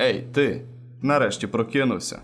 Ей, ти! Нарешті прокинувся.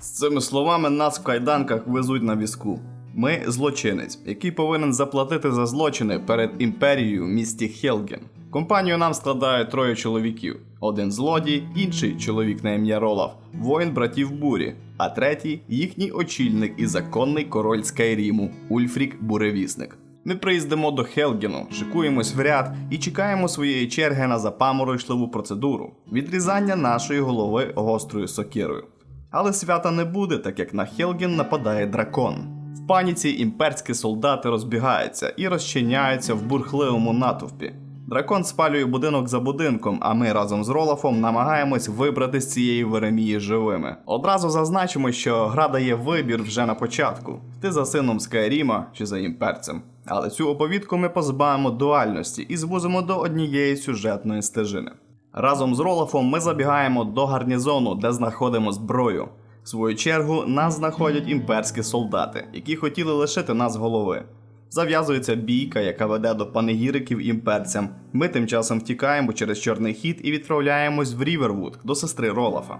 З цими словами нас в кайданках везуть на візку. Ми злочинець, який повинен заплатити за злочини перед імперією в місті Хелген. Компанію нам складає троє чоловіків: один злодій, інший чоловік на ім'я Ролав, воїн братів Бурі, а третій їхній очільник і законний король Скайріму Ульфрік Буревісник. Ми приїздимо до Хелгену, шикуємось в ряд і чекаємо своєї черги на запаморочливу процедуру відрізання нашої голови гострою сокирою. Але свята не буде, так як на Хелген нападає дракон. В паніці імперські солдати розбігаються і розчиняються в бурхливому натовпі. Дракон спалює будинок за будинком, а ми разом з Ролафом намагаємось вибрати з цієї Веремії живими. Одразу зазначимо, що гра дає вибір вже на початку: ти за сином Скайріма чи за імперцем. Але цю оповідку ми позбавимо дуальності і звузимо до однієї сюжетної стежини. Разом з Ролафом ми забігаємо до гарнізону, де знаходимо зброю. В свою чергу нас знаходять імперські солдати, які хотіли лишити нас голови. Зав'язується бійка, яка веде до панегіриків імперцям. Ми тим часом втікаємо через чорний хід і відправляємось в Рівервуд до сестри Ролафа.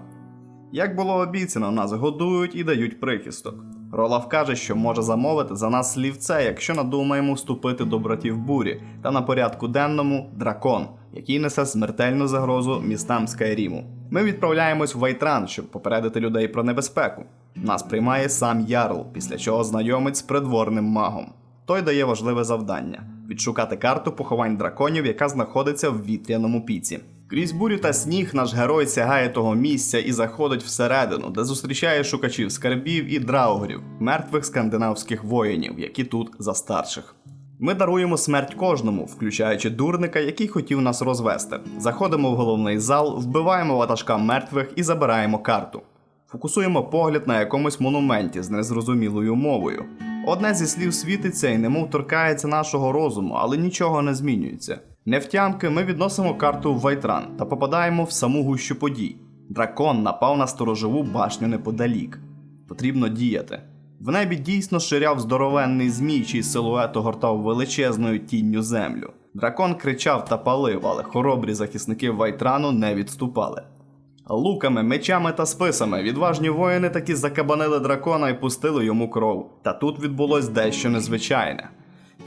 Як було обіцяно, нас годують і дають прихисток. Ролаф каже, що може замовити за нас слівце, якщо надумаємо вступити до братів бурі, та на порядку денному дракон, який несе смертельну загрозу містам Скайріму. Ми відправляємось в Вайтран, щоб попередити людей про небезпеку. Нас приймає сам Ярл, після чого знайомить з придворним магом. Той дає важливе завдання відшукати карту поховань драконів, яка знаходиться в вітряному піці. Крізь бурю та сніг наш герой сягає того місця і заходить всередину, де зустрічає шукачів скарбів і драугрів, мертвих скандинавських воїнів, які тут за старших. Ми даруємо смерть кожному, включаючи дурника, який хотів нас розвести. Заходимо в головний зал, вбиваємо ватажка мертвих і забираємо карту. Фокусуємо погляд на якомусь монументі з незрозумілою мовою. Одне зі слів світиться і немов торкається нашого розуму, але нічого не змінюється. Невтямки ми відносимо карту в Вайтран та попадаємо в саму гущу подій. Дракон напав на сторожову башню неподалік. Потрібно діяти. В небі дійсно ширяв здоровенний змій, чий силует огортав величезною тінню землю. Дракон кричав та палив, але хоробрі захисники Вайтрану не відступали. Луками, мечами та списами відважні воїни таки закабанили дракона і пустили йому кров. Та тут відбулось дещо незвичайне.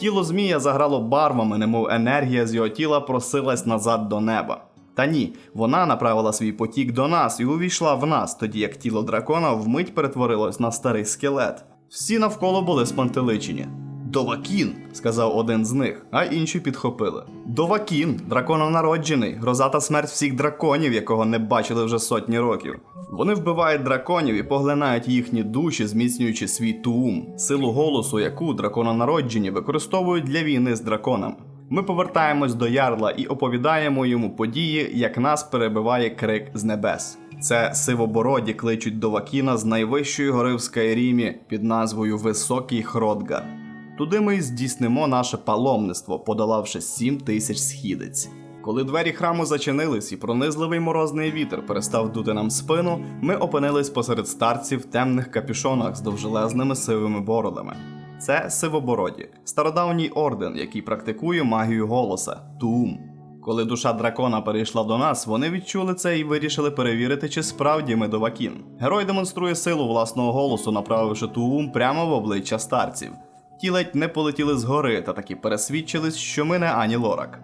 Тіло Змія заграло барвами, немов енергія з його тіла просилась назад до неба. Та ні, вона направила свій потік до нас і увійшла в нас, тоді як тіло дракона вмить перетворилось на старий скелет. Всі навколо були спантеличені. Довакін, сказав один з них, а інші підхопили. Довакін, дракононароджений, гроза та смерть всіх драконів, якого не бачили вже сотні років. Вони вбивають драконів і поглинають їхні душі, зміцнюючи свій туум, силу голосу, яку дракононароджені використовують для війни з драконами. Ми повертаємось до ярла і оповідаємо йому події, як нас перебиває крик з небес. Це сивобороді кличуть до Вакіна з найвищої гори в Скайрімі під назвою Високий Хродгар. Туди ми здійснимо наше паломництво, подолавши сім тисяч східець. Коли двері храму зачинились і пронизливий морозний вітер перестав дути нам спину, ми опинились посеред старців в темних капюшонах з довжелезними сивими бородами. Це сивобороді, стародавній орден, який практикує магію голоса Туум. Коли душа дракона перейшла до нас, вони відчули це і вирішили перевірити, чи справді ми довакін. Герой демонструє силу власного голосу, направивши Туум прямо в обличчя старців. Ті ледь не полетіли згори та таки пересвідчились, що ми не Ані Лорак.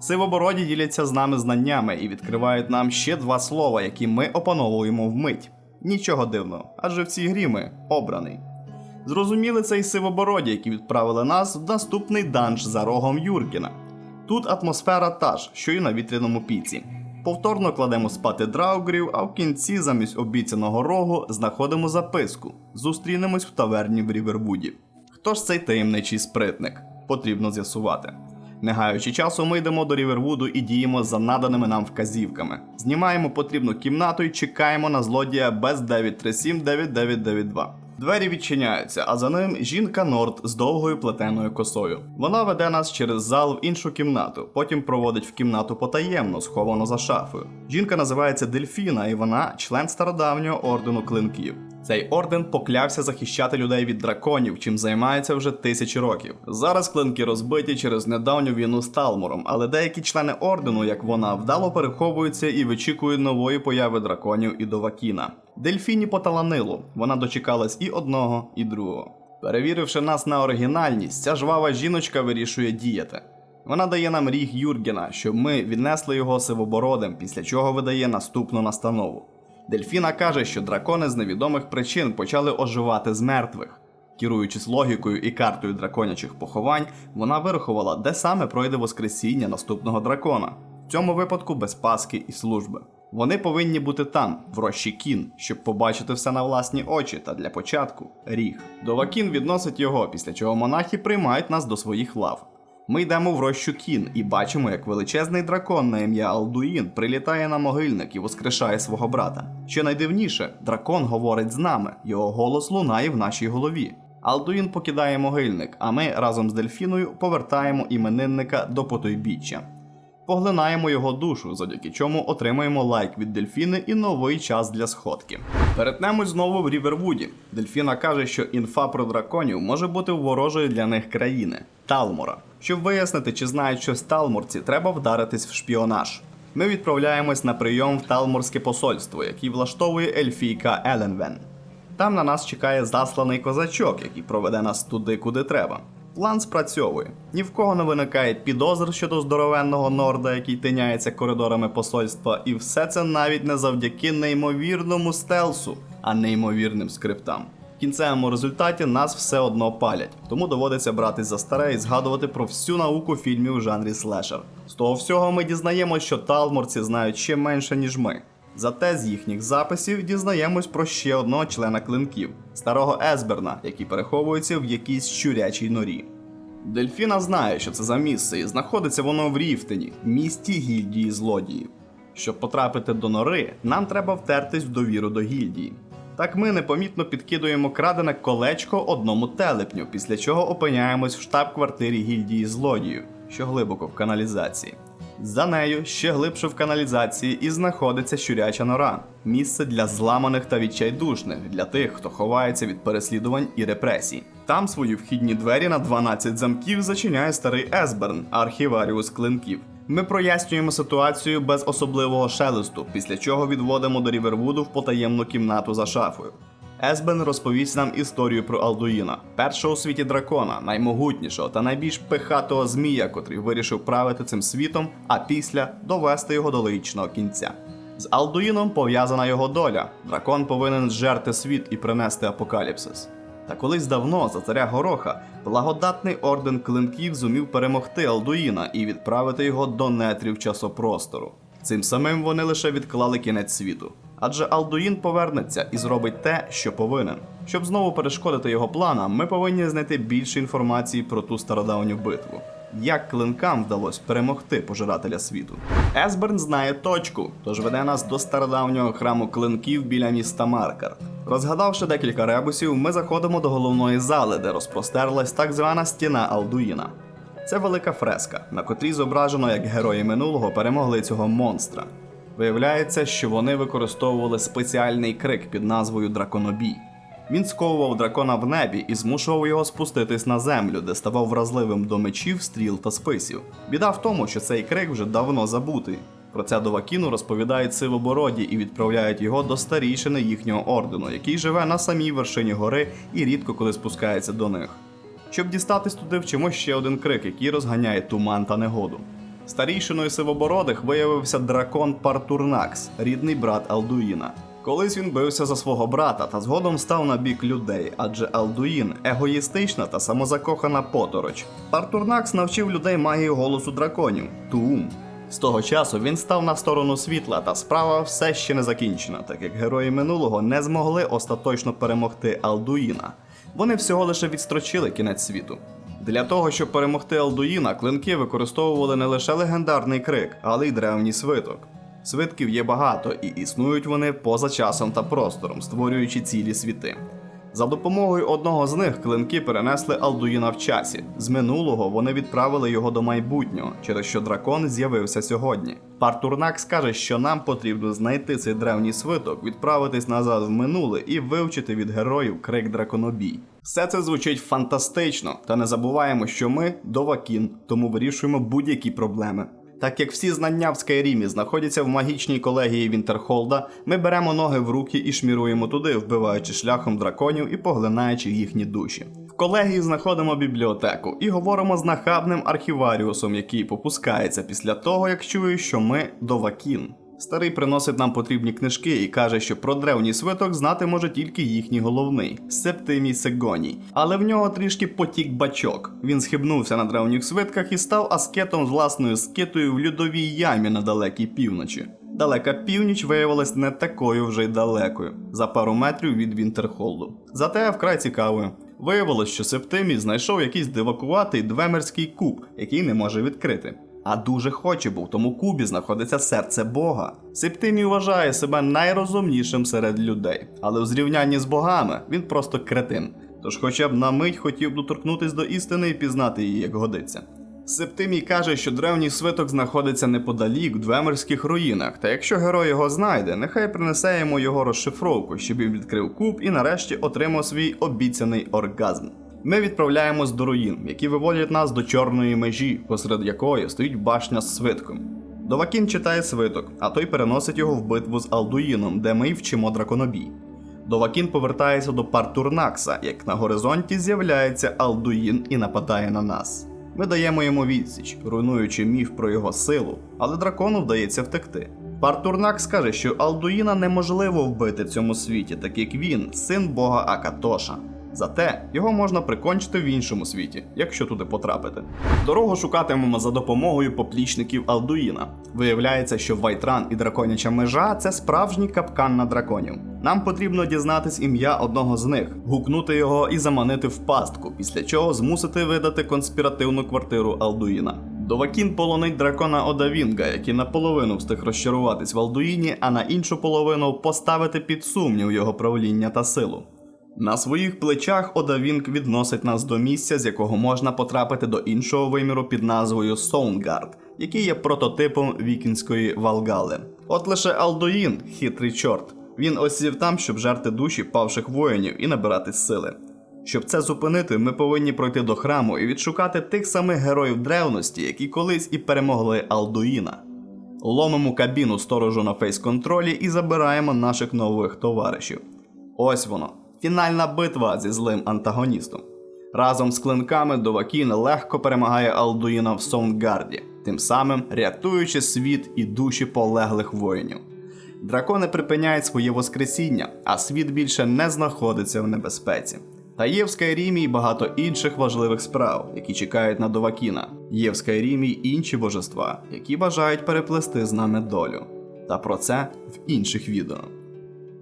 Сивобороді діляться з нами знаннями і відкривають нам ще два слова, які ми опановуємо вмить. Нічого дивного, адже в цій грі ми обраний. Зрозуміли це й сивобороді, які відправили нас в наступний данж за рогом Юркіна. Тут атмосфера та ж, що й на вітряному піці. Повторно кладемо спати драугрів, а в кінці, замість обіцяного рогу, знаходимо записку. Зустрінемось в таверні в Рівервуді. Хто ж цей таємничий спритник? Потрібно з'ясувати. Не гаючи часу, ми йдемо до Рівервуду і діємо за наданими нам вказівками. Знімаємо потрібну кімнату і чекаємо на злодія без 937 9992. Двері відчиняються, а за ним жінка Норд з довгою плетеною косою. Вона веде нас через зал в іншу кімнату, потім проводить в кімнату потаємно, сховано за шафою. Жінка називається Дельфіна, і вона член стародавнього ордену клинків. Цей орден поклявся захищати людей від драконів, чим займається вже тисячі років. Зараз клинки розбиті через недавню війну з Талмором, але деякі члени ордену, як вона, вдало переховуються і вичікують нової появи драконів і Довакіна. Дельфіні поталанило, вона дочекалась і одного, і другого. Перевіривши нас на оригінальність, ця жвава жіночка вирішує діяти. Вона дає нам ріг Юргена, щоб ми віднесли його сивобородим, після чого видає наступну настанову. Дельфіна каже, що дракони з невідомих причин почали оживати з мертвих. Керуючись логікою і картою драконячих поховань, вона вирахувала, де саме пройде воскресіння наступного дракона, в цьому випадку без паски і служби. Вони повинні бути там, в рощі кін, щоб побачити все на власні очі, та для початку ріг. Довакін відносить його, після чого монахи приймають нас до своїх лав. Ми йдемо в рощу кін і бачимо, як величезний дракон на ім'я Алдуїн прилітає на могильник і воскрешає свого брата. Що найдивніше, дракон говорить з нами, його голос лунає в нашій голові. Алдуїн покидає могильник, а ми разом з дельфіною повертаємо іменинника до потойбіччя. Поглинаємо його душу, завдяки чому отримаємо лайк від дельфіни і новий час для сходки. Перетнемось знову в Рівервуді. Дельфіна каже, що інфа про драконів може бути ворожою для них країни Талмора. Щоб вияснити, чи знають щось талморці, треба вдаритись в шпіонаж. Ми відправляємось на прийом в Талморське посольство, який влаштовує ельфійка Еленвен. Там на нас чекає засланий козачок, який проведе нас туди, куди треба. План спрацьовує. Ні в кого не виникає підозр щодо здоровенного норда, який тиняється коридорами посольства, і все це навіть не завдяки неймовірному стелсу, а неймовірним скриптам. В кінцевому результаті нас все одно палять, тому доводиться братись за старе і згадувати про всю науку фільмів у жанрі слешер. З того всього ми дізнаємось, що талморці знають ще менше, ніж ми. Зате з їхніх записів дізнаємось про ще одного члена клинків старого Есберна, який переховується в якійсь щурячій норі. Дельфіна знає, що це за місце, і знаходиться воно в Ріфтені, місті гільдії злодіїв. Щоб потрапити до нори, нам треба втертись в довіру до гільдії. Так ми непомітно підкидуємо крадене колечко одному телепню, після чого опиняємось в штаб-квартирі гільдії злодіїв, що глибоко в каналізації. За нею ще глибше в каналізації і знаходиться щуряча нора місце для зламаних та відчайдушних, для тих, хто ховається від переслідувань і репресій. Там свої вхідні двері на 12 замків зачиняє старий Есберн, архіваріус клинків. Ми прояснюємо ситуацію без особливого шелесту, після чого відводимо до Рівервуду в потаємну кімнату за шафою. Есбен розповість нам історію про Алдуїна, першого у світі дракона, наймогутнішого та найбільш пихатого змія, котрий вирішив правити цим світом, а після довести його до логічного кінця. З Алдуїном пов'язана його доля. Дракон повинен зжерти світ і принести апокаліпсис. Та колись давно за царя Гороха благодатний орден клинків зумів перемогти Алдуїна і відправити його до нетрів часопростору. Цим самим вони лише відклали кінець світу. Адже Алдуїн повернеться і зробить те, що повинен. Щоб знову перешкодити його планам, ми повинні знайти більше інформації про ту стародавню битву. Як клинкам вдалося перемогти пожирателя світу? Есберн знає точку, тож веде нас до стародавнього храму клинків біля міста Маркар. Розгадавши декілька ребусів, ми заходимо до головної зали, де розпростерлась так звана стіна Алдуїна. Це велика фреска, на котрій зображено, як герої минулого перемогли цього монстра. Виявляється, що вони використовували спеціальний крик під назвою Драконобій. Він сковував дракона в небі і змушував його спуститись на землю, де ставав вразливим до мечів, стріл та списів. Біда в тому, що цей крик вже давно забутий. Про це Довакіну розповідають сивобороді і відправляють його до старійшини їхнього ордену, який живе на самій вершині гори і рідко коли спускається до них. Щоб дістатись туди, вчимо ще один крик, який розганяє туман та негоду. Старійшиною сивобородих виявився дракон Партурнакс, рідний брат Алдуїна. Колись він бився за свого брата та згодом став на бік людей, адже Алдуїн егоїстична та самозакохана потороч. Партурнакс навчив людей магії голосу драконів Туум. З того часу він став на сторону світла, та справа все ще не закінчена, так як герої минулого не змогли остаточно перемогти Алдуїна. Вони всього лише відстрочили кінець світу. Для того, щоб перемогти Алдуїна, клинки використовували не лише легендарний крик, але й древній свиток. Свитків є багато, і існують вони поза часом та простором, створюючи цілі світи. За допомогою одного з них клинки перенесли Алдуїна в часі. З минулого вони відправили його до майбутнього, через що дракон з'явився сьогодні. Партурнак скаже, що нам потрібно знайти цей древній свиток, відправитись назад в минуле і вивчити від героїв крик драконобій. Все це звучить фантастично, та не забуваємо, що ми довакін, тому вирішуємо будь-які проблеми. Так як всі знання в Скайрімі знаходяться в магічній колегії Вінтерхолда, ми беремо ноги в руки і шміруємо туди, вбиваючи шляхом драконів і поглинаючи їхні душі. В колегії знаходимо бібліотеку і говоримо з нахабним архіваріусом, який попускається після того, як чує, що ми довакін. Старий приносить нам потрібні книжки і каже, що про древній свиток знати може тільки їхній головний Септимій Сегоній. Але в нього трішки потік бачок. Він схибнувся на древніх свитках і став аскетом з власною скитою в льодовій ямі на далекій півночі. Далека північ виявилась не такою вже й далекою, за пару метрів від Вінтерхолду. Зате вкрай цікавою. Виявилось, що Септимій знайшов якийсь дивакуватий двемерський куб, який не може відкрити. А дуже хоче, бо в тому кубі знаходиться серце Бога. Септимій вважає себе найрозумнішим серед людей, але у зрівнянні з богами він просто кретин. Тож хоча б на мить хотів доторкнутись до істини і пізнати її, як годиться. Септимій каже, що древній свиток знаходиться неподалік в двемерських руїнах, та якщо герой його знайде, нехай принесе йому його розшифровку, щоб він відкрив куб і нарешті отримав свій обіцяний оргазм. Ми відправляємось до руїн, які виводять нас до чорної межі, посеред якої стоїть башня з свитком. Довакін читає свиток, а той переносить його в битву з Алдуїном, де ми й вчимо драконобій. Довакін повертається до Партурнакса, як на горизонті з'являється Алдуїн і нападає на нас. Ми даємо йому відсіч, руйнуючи міф про його силу, але дракону вдається втекти. Партурнак скаже, що Алдуїна неможливо вбити в цьому світі, так як він син бога Акатоша. Зате його можна прикончити в іншому світі, якщо туди потрапити. Дорогу шукатимемо за допомогою поплічників Алдуїна. Виявляється, що Вайтран і драконяча межа це справжній капкан на драконів. Нам потрібно дізнатись ім'я одного з них, гукнути його і заманити в пастку, після чого змусити видати конспіративну квартиру Алдуїна. Довакін полонить дракона Одавінга, який наполовину встиг розчаруватись в Алдуїні, а на іншу половину поставити під сумнів його правління та силу. На своїх плечах Одавінг відносить нас до місця, з якого можна потрапити до іншого виміру під назвою Соунгард, який є прототипом вікінської Валгали. От лише Алдуїн, хитрий чорт, він осів там, щоб жерти душі павших воїнів і набирати сили. Щоб це зупинити, ми повинні пройти до храму і відшукати тих самих героїв древності, які колись і перемогли Алдуїна. Ломимо кабіну сторожу на фейс-контролі і забираємо наших нових товаришів. Ось воно. Фінальна битва зі злим антагоністом. Разом з клинками Довакін легко перемагає Алдуїна в Соунгарді, тим самим рятуючи світ і душі полеглих воїнів. Дракони припиняють своє воскресіння, а світ більше не знаходиться в небезпеці. Та є в Скайрімі й багато інших важливих справ, які чекають на Довакіна. Є в Скайрімі й інші божества, які бажають переплести з нами долю. Та про це в інших відео.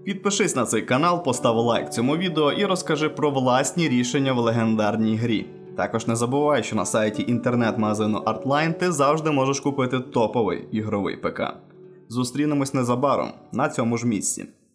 Підпишись на цей канал, постав лайк цьому відео і розкажи про власні рішення в легендарній грі. Також не забувай, що на сайті інтернет-магазину Artline ти завжди можеш купити топовий ігровий ПК. Зустрінемось незабаром на цьому ж місці.